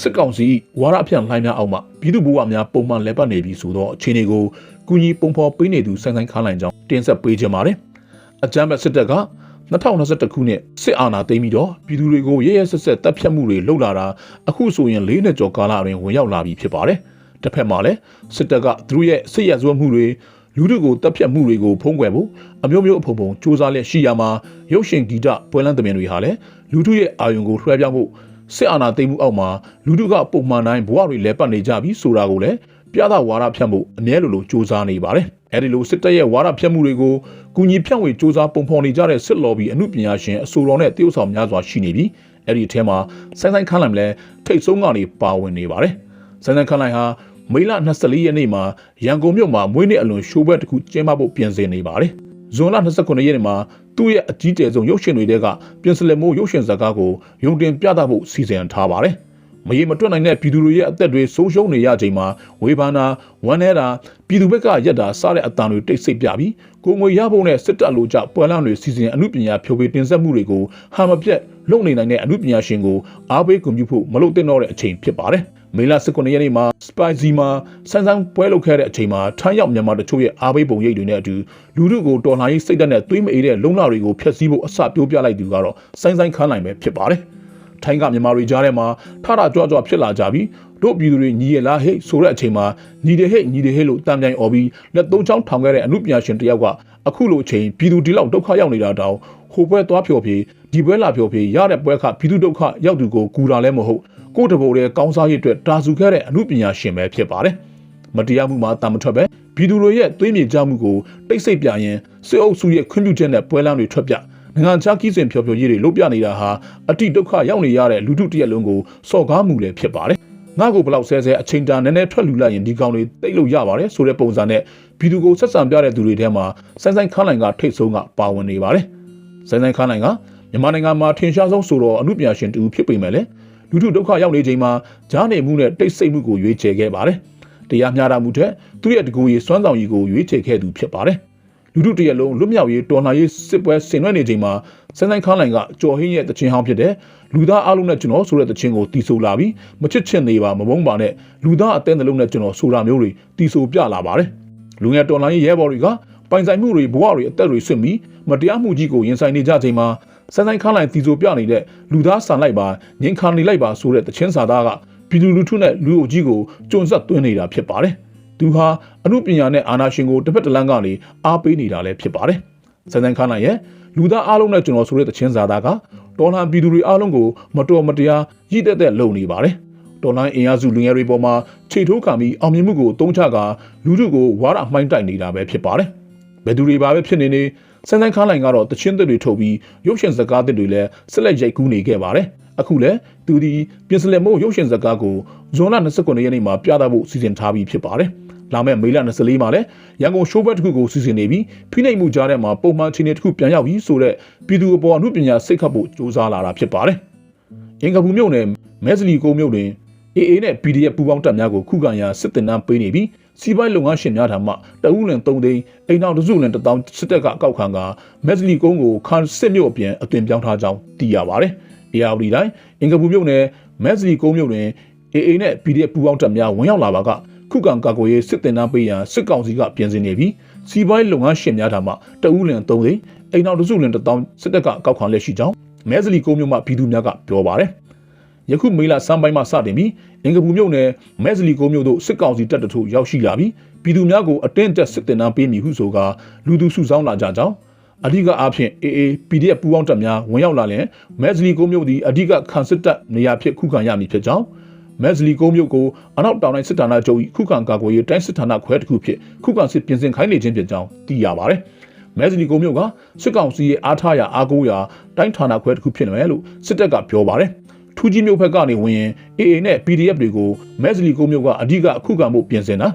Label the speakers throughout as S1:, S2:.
S1: စစ်ကောင်စီဝါရအဖြန့်လှိုင်းများအောက်မှပြည်သူ့ဘဝများပုံမှန်လဲပတ်နေပြီဆိုတော့အခြေအနေကိုကုညီပုံဖော်ပေးနေသူဆိုင်ဆိုင်ခါနိုင်ကြောင်းတင်ဆက်ပေးခြင်းပါတယ်။အကြမ်းဖက်စစ်တပ်က2021ခုနှစ်စစ်အာဏာသိမ်းပြီးတော့ပြည်သူတွေကိုရဲရဲဆက်ဆက်တပ်ဖြတ်မှုတွေလုပ်လာတာအခုဆိုရင်၄နှစ်ကျော်ကာလအတွင်းဝင်ရောက်လာပြီဖြစ်ပါတယ်။တစ်ဖက်မှာလည်းစစ်တပ်ကသူတို့ရဲ့စစ်ရဇဝတ်မှုတွေလူတို့ကိုတပ်ဖြတ်မှုတွေကိုဖုံးကွယ်ဖို့အမျိုးမျိုးအဖုံဖုံစ조사လက်ရှိရမှာရုပ်ရှင်ဂီတပွဲလန်းသမင်တွေဟာလည်းလူတို့ရဲ့အာယုံကိုလွှဲပြောင်းဖို့ စစ်အာဏာသိမ်းမှုအောက်မှာလူထုကပုံမှန်တိုင်းဘဝတွေလဲပတ်နေကြပြီဆိုတာကိုလည်းပြသဝါဒဖြန့်မှုအမြဲလိုလိုစူးစမ်းနေပါတယ်။အဲဒီလိုစစ်တပ်ရဲ့ဝါဒဖြန့်မှုတွေကိုကူညီဖြန့်ဝေစူးစမ်းပုံဖော်နေကြတဲ့စစ်လော်ဘီအမှုပညာရှင်အဆိုတော်နဲ့တရုတ်ဆောင်များစွာရှိနေပြီးအဲဒီအထဲမှာဆိုင်ဆိုင်ခန်းလိုင်လည်းထိတ်ဆုံးကနေပါဝင်နေပါတယ်။ဆိုင်ဆိုင်ခန်းလိုင်ဟာမေလ24ရက်နေ့မှာရန်ကုန်မြို့မှာမွေးနေ့အလွန်ရှိုးပွဲတစ်ခုကျင်းပဖို့ပြင်ဆင်နေပါတယ်။ ဇွန်လ29ရက်နေ့မှာသူ့ရဲ့အကြီးကျယ်ဆုံးရုပ်ရှင်တွေကပြင်စလမိုးရုပ်ရှင်ဇာတ်ကားကိုရုံတင်ပြသဖို့စီစဉ်ထားပါတယ်။မရေမတွက်နိုင်တဲ့ပြည်သူတွေရဲ့အသက်တွေဆုံးရှုံးနေရချိန်မှာဝေဖန်တာဝမ်းနည်းတာပြည်သူဘက်ကရက်တာစတဲ့အတန်တွေတိတ်ဆိတ်ပြပြီးကိုငွေရဖို့နဲ့စစ်တပ်လိုကြပွဲလမ်းတွေစီစဉ်အမှုပညာဖြိုးပေးတင်ဆက်မှုတွေကိုဟာမပြတ်လုပ်နေနိုင်တဲ့အမှုပညာရှင်ကိုအားပေးကွန်ပျူဖို့မလုပ်သင့်တော့တဲ့အချိန်ဖြစ်ပါတယ်။ မေလ19ရက်နေ့မှာ Spicy မှာဆန်းဆန်းပွဲလုပ်ခဲ့တဲ့အချိန်မှာထမ်းရောက်မြန်မာတချို့ရဲ့အားပေးပုံရိပ်တွေနဲ့အတူလူထုကိုတော်လှန်ရေးစိတ်ဓာတ်နဲ့သွေးမအေးတဲ့လုံလတွေကိုဖျက်ဆီးဖို့အစပြိုးပြလိုက်သူကတော့ဆိုင်းဆိုင်းခန်းနိုင်ပဲဖြစ်ပါတယ်။ထိုင်းကမြန်မာတွေကြားထဲမှာထထကြွကြွဖြစ်လာကြပြီးတို့ပြည်သူတွေညီရလားဟဲ့ဆိုတဲ့အချိန်မှာညီတယ်ဟဲ့ညီတယ်ဟဲ့လို့တံပြန်អော်ပြီးလက်သုံးချောင်းထောင်ခဲ့တဲ့အမှုပညာရှင်တယောက်ကအခုလိုအချိန်ပြည်သူဒီလောက်ဒုက္ခရောက်နေတာတောင်ဟိုဘွဲသွားဖြော်ဖြေဒီဘွဲလာဖြော်ဖြေရတဲ့ပွဲခပြည်သူဒုက္ခရောက်သူကိုကူတာလည်းမဟုတ် ကိုယ့်တဘိုးရဲ့ကောင်းစားရေးအတွက်တာဆူခဲ့တဲ့အမှုပညာရှင်ပဲဖြစ်ပါတယ်မတရားမှုမှာတာမထွက်ပဲပြည်သူတွေရဲ့သွေးမြေကြမှုကိုတိတ်ဆိတ်ပြရင်စစ်အုပ်စုရဲ့ခွင့်ပြုချက်နဲ့ပွဲလမ်းတွေထွက်ပြနိုင်ငံခြားကီးစဉ်ဖျော်ဖြော်ရေးတွေလုပ်ပြနေတာဟာအတိဒုက္ခရောက်နေရတဲ့လူထုတစ်ရက်လုံးကိုစော်ကားမှုလည်းဖြစ်ပါတယ်ငါ့ကိုဘလောက်ဆဲဆဲအချိန်တာနည်းနည်းထွက်လူလိုက်ရင်ဒီကောင်တွေတိတ်လို့ရပါတယ်ဆိုတဲ့ပုံစံနဲ့ပြည်သူကိုဆက်ဆံပြတဲ့သူတွေထဲမှာဆိုင်ဆိုင်ခန်းလိုင်ကထိတ်ဆုံးကပါဝင်နေပါတယ်ဆိုင်ဆိုင်ခန်းလိုင်ကမြန်မာနိုင်ငံမှာထင်ရှားဆုံးဆိုတော့အမှုပညာရှင်တူဖြစ်ပေမဲ့လည်း လူထုဒုက္ခရောက်နေချိန်မှာဂျားနေမှုနဲ့တိတ်ဆိတ်မှုကိုရွေးချယ်ခဲ့ပါတယ်တရားမျှတမှုထက်သူ့ရဲ့တကူရေးစွမ်းဆောင်ရည်ကိုရွေးချယ်ခဲ့သူဖြစ်ပါတယ်လူထုတရက်လုံးလွတ်မြောက်ရေးတော်လှန်ရေးစစ်ပွဲဆင်နွှဲနေချိန်မှာစန်းဆိုင်ခန်းလိုင်ကကြော်ဟင်းရဲ့တခြင်းဟောင်းဖြစ်တဲ့လူသားအလုံးနဲ့ကျွန်တော်ဆိုတဲ့တခြင်းကိုတီးဆိုလာပြီးမချစ်ချင်နေပါမမုန်းပါနဲ့လူသားအသင်းတစ်လုံးနဲ့ကျွန်တော်ဆိုတာမျိုးတွေတီးဆိုပြလာပါတယ်လူငယ်တော်လှန်ရေးရဲဘော်တွေကပိုင်ဆိုင်မှုတွေဘဝတွေအသက်တွေဆွင့်ပြီးမတရားမှုကြီးကိုရင်ဆိုင်နေကြချိန်မှာ စန်းဆိုင်ခန်းလိုင်တီးဆိုပြနေတဲ့လူသားဆန်လိုက်ပါငင်ခံနေလိုက်ပါဆိုတဲ့တခြင်းစာသားကပြည်သူလူထုနဲ့လူအုပ်ကြီးကိုကြုံဆက်သွင်းနေတာဖြစ်ပါတယ်သူဟာအမှုပညာနဲ့အာနာရှင်ကိုတစ်ဖက်တစ်လမ်းကနေအားပေးနေတာလည်းဖြစ်ပါတယ်စန်းစန်းခါနိုင်ရဲ့လူသားအားလုံးနဲ့ကျွန်တော်ဆိုတဲ့တခြင်းစာသားကတော်လှန်ပြည်သူတွေအားလုံးကိုမတော်မတရားရည်တက်တဲ့လုံနေပါတယ်တော်လှန်အင်အားစုလူငယ်တွေပေါ်မှာခြေထိုးခံပြီးအောင်မြင်မှုကိုတုံးချကလူထုကိုဝါရမှိုင်းတိုက်နေတာပဲဖြစ်ပါတယ်ဘယ်သူတွေပါပဲဖြစ်နေနေ စန်းစန်းခါနိုင်ကတော့တခြင်းသစ်တွေထုတ်ပြီးရုပ်ရှင်စကားသစ်တွေလည်းဆက်လက်ရိုက်ကူးနေခဲ့ပါတယ်အခုလည်းသူဒီပြင်စလက်မို့ရုပ်ရှင်ဇာတ်ကားကိုဇွန်လ29ရက်နေ့မှာပြသဖို့စီစဉ်ထားပြီးဖြစ်ပါတယ်။လာမယ့်မေလ24မှာလည်းရန်ကုန်ရှိုးဘက်တစ်ခုကိုစီစဉ်နေပြီးဖိနှိပ်မှုကြားထဲမှာပုံမှန်ချင်းတွေတစ်ခုပြန်ရောက်ပြီးဆိုတော့ပြည်သူအပေါ်အမှုပညာစိတ်ခတ်ဖို့စ조사လာတာဖြစ်ပါတယ်။အင်္ဂပူမြို့နယ်မဲစလီကိုမြို့တွင် AA နဲ့ PDF ပူးပေါင်းတပ်များကိုခုခံရာစစ်တင်နှန်းပေးနေပြီး စီးပွားလုပ်ငန်းရှင်များထံမှတအူးလင်3သိန်းအိမ်နောက်တစုလင်1000စစ်တပ်ကအကောက်ခံကမက်စလီကုန်းကိုခန်းစစ်မြို့အပြင်အသွင်ပြောင်းထားကြောင်းသိရပါတယ်။ ARD တိုင်းအင်္ဂပူမြို့နယ်မက်စလီကုန်းမြို့တွင် AA နဲ့ PDF ပူးပေါင်းတပ်များဝင်ရောက်လာပါကခုခံကာကွယ်ရေးစစ်တင်နှန်းပေးရန်စစ်ကောင်စီကပြင်ဆင်နေပြီးစီးပွားလုပ်ငန်းရှင်များထံမှတအူးလင်3သိန်းအိမ်နောက်တစုလင်1000စစ်တပ်ကအကောက်ခံလက်ရှိကြောင်းမက်စလီကုန်းမြို့မှပြည်သူများကပြောပါတယ်။ ယခုမေလစမ်းပိုင်းမှစတင်ပြီးအင်္ဂပူမြို့နယ်မဲစလီကိုမြို့သို့စစ်ကောင်စီတပ်တထုရောက်ရှိလာပြီးပြည်သူများကိုအတင်းတက်စစ်တင်နှန်းပေးမည်ဟုဆိုကာလူသူစုဆောင်းလာကြကြောင်းအဓိကအားဖြင့် AA PDF ပူးပေါင်းတပ်များဝင်ရောက်လာလျင်မဲစလီကိုမြို့သည်အဓိကခံစစ်တပ်နေရာဖြစ်ခုခံရမည်ဖြစ်ကြောင်းမဲစလီကိုမြို့ကိုအနောက်တောင်တိုင်းစစ်ဌာနချုပ်၏ခုခံကာကွယ်ရေးတိုင်းစစ်ဌာနခွဲတစ်ခုဖြစ်ခုခံစစ်ပြင်ဆင်ခိုင်းနေခြင်းဖြစ်ကြောင်းသိရပါတယ်။မဲစလီကိုမြို့ကစစ်ကောင်စီရဲ့အားထားရာအားကိုးရာတိုင်းဌာနခွဲတစ်ခုဖြစ်နေတယ်လို့စစ်တပ်ကပြောပါတယ်။ ထူးကြီးမြို့ဘက်ကနေဝင်ရင် AA နဲ့ PDF တွေကိုမဲစလီကိုမြို့ကအဓိကအခုခံမှုပြင်ဆင်တာ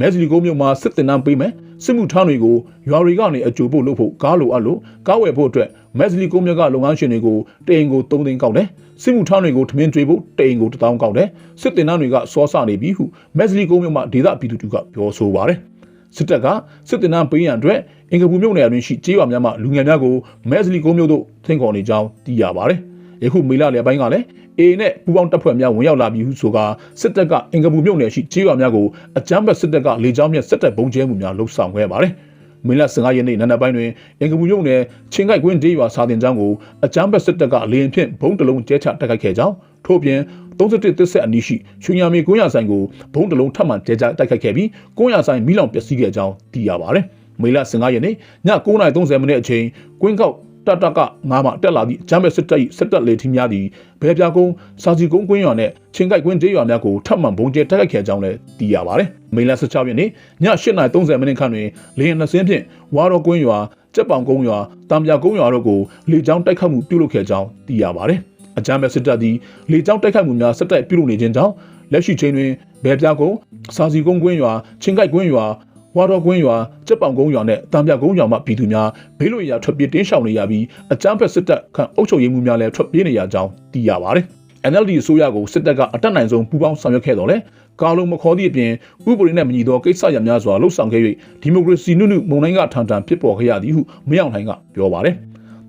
S1: မဲစလီကုန်းမြို့မှာစစ်တင်နှံပေးမယ်စစ်မှုထမ်းတွေကိုရွာတွေကနေအကြိုပို့လုပ်ဖို့ကားလိုအပ်လို့ကားဝယ်ဖို့အတွက်မဲစလီကုန်းမြို့ကလုပ်ငန်းရှင်တွေကိုတအိမ်ကို3သိန်းကောက်တယ်စစ်မှုထမ်းတွေကိုထမင်းကျွေးဖို့တအိမ်ကို1000ကောက်တယ်စစ်တင်နှံတွေကစောစနေပြီဟုမဲစလီကုန်းမြို့မှာဒေသပြည်သူတို့ကပြောဆိုပါတယ်စစ်တပ်ကစစ်တင်နှံပေးရန်အတွက်အင်္ဂပူမြို့နယ်အတွင်းရှိကျေးရွာများမှလူငယ်များကိုမဲစလီကုန်းမြို့သို့ထင်းခေါ်နေကြောင်းသိရပါတယ် ယခုမေလလယ်ပိုင်းကလည်း A နဲ့ပူပေါင်းတပ်ဖွဲ့များဝင်ရောက်လာပြီးဟုဆိုကာစစ်တပ်ကအင်္ဂပူမြို့နယ်ရှိကျေးရွာများကိုအကြမ်းဖက်စစ်တပ်ကလေကြောင်းမြတ်စစ်တပ်ဘုံကျဲမှုများလှုပ်ဆောင်ခဲ့ပါတယ်။မေလ15ရက်နေ့နံနက်ပိုင်းတွင်အင်္ဂပူမြို့နယ်ချင်းကိုက်ကွင်းဒေးရွာစာတင်ကျောင်းကိုအကြမ်းဖက်စစ်တပ်ကလေရင်ဖြင့်ဘုံတလုံးကျဲချတိုက်ခိုက်ခဲ့ကြောင်းထို့ပြင်31တစ်ဆက်အနီးရှိချွေညာမီ900ဆိုင်ကိုဘုံတလုံးထပ်မံကျဲချတိုက်ခိုက်ခဲ့ပြီး900ဆိုင်မိလောင်ပျက်စီးခဲ့ကြောင်းသိရပါတယ်။မေလ15ရက်နေ့ည9:30မိနစ်အချိန်ကွင်းကောက် တတကငါးမှတက်လာသည့်ဂျမ်ဘက်စစ်တပ်၏စစ်တပ်လေထီးများသည်ဘဲပြာကုန်းစာစီကုန်းကွင်းရွာနှင့်ချင်းကိုက်ကွင်းဒေးရွာများကိုထပ်မံဘုံကျဲတိုက်ခိုက်ခဲ့ကြောင်းလည်းသိရပါတယ်။မေလ16ရက်နေ့ည8:30မိနစ်ခန့်တွင်လေယာဉ်နှစ်စင်းဖြင့်ဝါတော်ကွင်းရွာကြက်ပောင်ကုန်းရွာတံပြာကုန်းရွာတို့ကိုလေကြောင်းတိုက်ခတ်မှုပြုလုပ်ခဲ့ကြောင်းသိရပါတယ်။အကြမ်းဖက်စစ်တပ်သည်လေကြောင်းတိုက်ခိုက်မှုများဆက်တိုက်ပြုလုပ်နေခြင်းကြောင့်လက်ရှိချိန်တွင်ဘဲပြာကုန်းစာစီကုန်းကွင်းရွာချင်းကိုက်ကွင်းရွာ ဝါတော်ကွင်းရွာကြက်ပောင်ကုန်းရွာနဲ့တံပြကုန်းရွာမှပြည်သူများဘေးလွတ်ရာထွက်ပြေးတင်းရှောင်နေရပြီးအကြမ်းဖက်စစ်တပ်ခန့်အုပ်ချုပ်ရေးမှုများလည်းထွက်ပြေးနေရကြောင်းသိရပါတယ်။ NLD အစိုးရကိုစစ်တပ်ကအတက်နိုင်ဆုံးပူးပေါင်းဆောင်ရွက်ခဲ့တော်လဲကာလုံးမခေါ်သည့်အပြင်ဥပဒေနဲ့မညီသောကိစ္စရပ်များစွာလှုပ်ဆောင်ခဲ့၍ဒီမိုကရေစီနုနုမုံတိုင်းကထန်ထန်ဖြစ်ပေါ်ခဲ့ရသည်ဟုမရောက်နိုင်ကပြောပါတယ်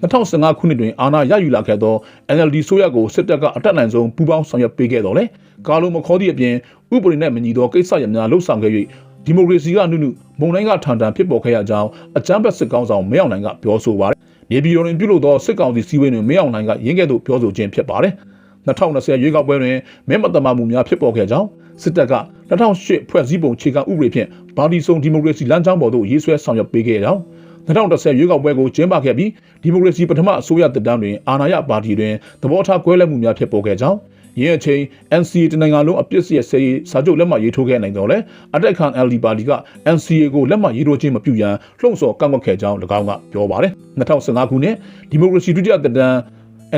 S1: 2015ခုနှစ်တွင်အာဏာရယူလာခဲ့သော NLD ဆိုရကိုစစ်တပ်ကအတက်နိုင်ဆုံးပူးပေါင်းဆောင်ရွက်ပေးခဲ့တော်လဲကာလုံးမခေါ်သည့်အပြင်ဥပဒေနဲ့မညီသောကိစ္စရပ်များလှုပ်ဆောင်ခဲ့၍ ဒီမိုကရေစီကနုနုမုံတိုင်းကထန်ထန်ဖြစ်ပေါ်ခဲ့ရကြောင်းအကြမ်းဖက်စစ်ကောင်ဆောင်မရောက်နိုင်ကပြောဆိုပါတယ်။နေပြည်တော်တွင်ပြုလုပ်သောစစ်ကောင်စီစည်းဝေးတွင်မရောက်နိုင်ကရင်းခဲ့သို့ပြောဆိုခြင်းဖြစ်ပါတယ်။2020ရွေးကောက်ပွဲတွင်မဲမတမာမှုများဖြစ်ပေါ်ခဲ့ကြောင်းစစ်တပ်က2008ဖွဲ့စည်းပုံခြေခံဥပဒေဖြင့်ဗာတီဆုံဒီမိုကရေစီလမ်းကြောင်းပေါ်သို့ရေးဆွဲဆောင်ရွက်ပေးခဲ့ကြောင်း2010ရွေးကောက်ပွဲကိုကျင်းပခဲ့ပြီးဒီမိုကရေစီပထမအစိုးရတပ်တန်းတွင်အာဏာရပါတီတွင်သဘောထားကွဲလွဲမှုများဖြစ်ပေါ်ခဲ့ကြောင်း ရင်းအချိန် NCA တနိုင်ငံလုံးအပြစ်စီရဲ့ဆယ်ရေးစာချုပ်လက်မှတ်ရေးထိုးခဲ့နိုင်တော့လဲအတက်ခံ LD ပါတီက NCA ကိုလက်မှတ်ရေးထိုးခြင်းမပြုရန်လှုံ့ဆော်ကန့်ကွက်ခဲ့ကြောင်း၎င်းကပြောပါတယ်2015ခုနှစ်ဒီမိုကရေစီဒုတိယတပ်တန်း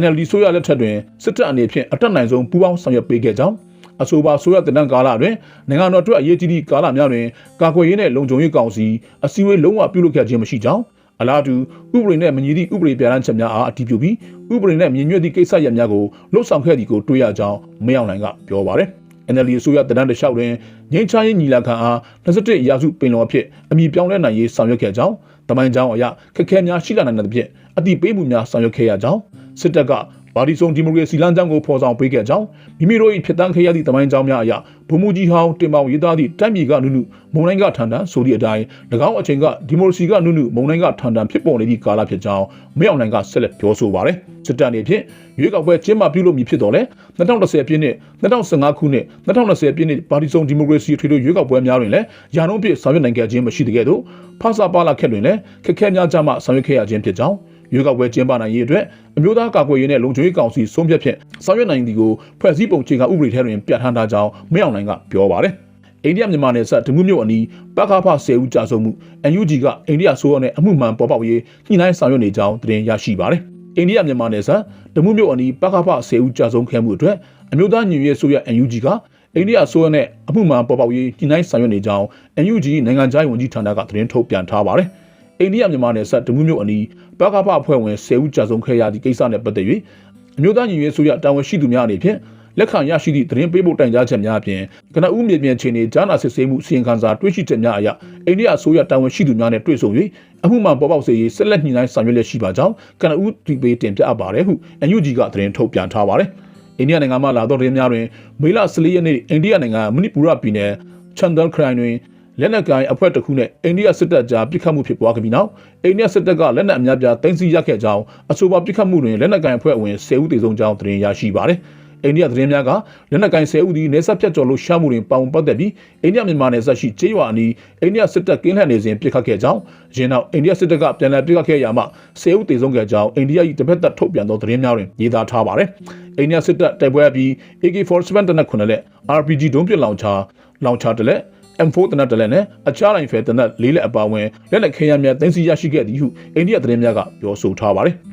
S1: NLD ဆိုရလက်ထက်တွင်စစ်တပ်အနေဖြင့်အတက်နိုင်ဆုံးပူးပေါင်းဆောင်ရွက်ပေးခဲ့ကြောင်းအဆိုပါဆိုရတဲ့တန်းကာလတွင်နိုင်ငံတော်အတွက်အရေးကြီးသည့်ကာလများတွင်ကာကွယ်ရေးနှင့်လုံခြုံရေးကောင်စီအစည်းအဝေးလုံးဝပြုလုပ်ခဲ့ခြင်းမရှိကြောင်း အလားတူဥပဒေနဲ့မညီသည့်ဥပဒေပြဋ္ဌာန်းချက်များအားအတည်ပြုပြီးဥပဒေနဲ့မြင်ညွတ်သည့်ကိစ္စရပ်များကိုလှုပ်ဆောင်ခဲ့သည်ကိုတွေ့ရကြောင်းမင်းအောင်လှိုင်ကပြောပါတယ်။ NLD အစိုးရတန်းတလျှောက်တွင်ငင်းချရေးညီလာခံအား27ရာစုပင်လောအဖြစ်အမည်ပြောင်းလဲနိုင်ရေးဆောင်ရွက်ခဲ့ကြောင်းတမိုင်းကြောင်းအရခက်ခဲများရှိလာနိုင်တဲ့ဖြင့်အတိပေးမှုများဆောင်ရွက်ခဲ့ရကြောင်းစစ်တပ်က ပါတီစုံဒီမိုကရေစီလမ်းကြောင်းကိုဖော်ဆောင်ပေးခဲ့ကြောင်းမိမိတို့၏ဖြစ်တန်းခဲ့ရသည့်တမိုင်းကြောင်းများအရဗိုလ်မှူးကြီးဟောင်းတင်ပေါင်ရေးသားသည့်တိုက်မြေကနုနုမုံတိုင်းကထန်တန်ဆိုသည့်အတိုင်း၎င်းအချိန်ကဒီမိုကရေစီကနုနုမုံတိုင်းကထန်တန်ဖြစ်ပေါ်နေသည့်ကာလဖြစ်ကြောင်းမရောက်နိုင်ကဆက်လက်ပြောဆိုပါရယ်စစ်တပ်အနေဖြင့်ရွေးကောက်ပွဲကျင်းပပြုလုပ်မည်ဖြစ်တော်လဲ2010ပြည့်နှစ်2015ခုနှစ်2020ပြည့်နှစ်ပါတီစုံဒီမိုကရေစီထွေထွေရွေးကောက်ပွဲများတွင်လည်းယာနှုံးပြည့်ဆောင်ရွက်နိုင်ခဲ့ခြင်းမရှိတဲ့ကဲ့သို့ဖဆပါလာခက်တွင်လည်းခက်ခဲများကြမှဆောင်ရွက်ခဲ့ရခြင်းဖြစ်ကြောင်း ရွေးကောက်ပွဲကျင်းပနိုင်ရေးအတွက်အမျိုးသားကာကွယ်ရေးနဲ့လုံခြုံရေးကောင်စီဆုံးဖြတ်ဖြင့်ဆောင်ရွက်နိုင်သည်ကိုဖွဲ့စည်းပုံခြေကဥပဒေထဲတွင်ပြဋ္ဌာန်းထားကြောင်းမင်းအောင်လှိုင်ကပြောပါတယ်။အိန္ဒိယမြန်မာနယ်စပ်ဒမှုမြို့အနီးပကဖ10ဦးကြာဆုံးမှု NUG ကအိန္ဒိယဆိုးရနဲ့အမှုမှန်ပေါ်ပေါက်ရေးညှိနှိုင်းဆောင်ရွက်နေကြောင်းသတင်းရရှိပါတယ်။အိန္ဒိယမြန်မာနယ်စပ်ဒမှုမြို့အနီးပကဖ10ဦးကြာဆုံးခဲ့မှုအတွက်အမျိုးသားညီညွတ်ရေးဆိုရ NUG ကအိန္ဒိယဆိုးရနဲ့အမှုမှန်ပေါ်ပေါက်ရေးညှိနှိုင်းဆောင်ရွက်နေကြောင်း NUG နိုင်ငံခြားရေးဝန်ကြီးဌာနကသတင်းထုတ်ပြန်ထားပါတယ်။ အိန္ဒိယမြန်မာနယ်စပ်ဒမှုမြို့အနီးပကဖအဖွဲ့ဝင်10ဦးကြာဆုံးခဲ့ရသည့်ကိစ္စနဲ့ပတ်သက်၍အမျိုးသားညီညွတ်ရေးဆိုရတာဝန်ရှိသူများအနေဖြင့်လက်ခံရရှိသည့်သတင်းပေးပို့တိုင်ကြားချက်များအပြင်ကနဦးမြေပြင်ခြေနေဂျာနာစစ်ဆေးမှုစီရင်ခံစာတွေ့ရှိချက်များအရအိန္ဒိယဆိုရတာဝန်ရှိသူများနဲ့တွေ့ဆုံ၍အမှုမှန်ပေါ်ပေါက်စေရေးဆက်လက်ညှိနှိုင်းဆောင်ရွက်လျက်ရှိပါကြောင်းကနဦးဒီပေးတင်ပြအပ်ပါတယ်ဟု NUG ကသတင်းထုတ်ပြန်ထားပါတယ်အိန္ဒိယနိုင်ငံမှလာသောသတင်းများတွင်မေလ14ရက်နေ့အိန္ဒိယနိုင်ငံမဏိပူရပြည်နယ်ချန်ဒန်ခရိုင်တွင် လက်နက်ကိုင်အဖွဲ့တစ်ခုနဲ့အိန္ဒိယစစ်တပ်ကြားပစ်ခတ်မှုဖြစ်ပွားခဲ့ပြီးနောက်အိန္ဒိယစစ်တပ်ကလက်နက်အများပြားတင်စီရခဲ့ကြောင်းအဆိုပါပစ်ခတ်မှုတွင်လက်နက်ကိုင်အဖွဲ့ဝင်10ဦးသေဆုံးကြောင်းသတင်းရရှိပါတယ်။အိန္ဒိယသတင်းများကလက်နက်ကိုင်10ဦးသည်နေဆက်ဖြတ်ကျော်လို့ရှားမှုတွင်ပါဝင်ပတ်သက်ပြီးအိန္ဒိယမြန်မာနယ်စပ်ရှိကျေးရွာအနီးအိန္ဒိယစစ်တပ်ကင်းလှည့်နေစဉ်ပစ်ခတ်ခဲ့ကြောင်းရင်းနောက်အိန္ဒိယစစ်တပ်ကပြန်လည်ပစ်ခတ်ခဲ့ရမှ10ဦးသေဆုံးခဲ့ကြောင်းအိန္ဒိယ၏တစ်ဖက်သက်ထုတ်ပြန်သောသတင်းများတွင်ရေးသားထားပါတယ်။အိန္ဒိယစစ်တပ်တိုက်ပွဲပြီး AK47 တနက်9လက် RPG ဒုံးပစ်လောင်ချာလောင်ချာတလက် M4 တနက်တလက်နဲ့အခြားလိုင်ဖယ်တနက်လေးလက်အပါအဝင်လက်လက်ခဲယမ်းများတင်စီရရှိခဲ့သည်ဟုအိန္ဒိယသတင်းများကပြောဆိုထားပါတယ်။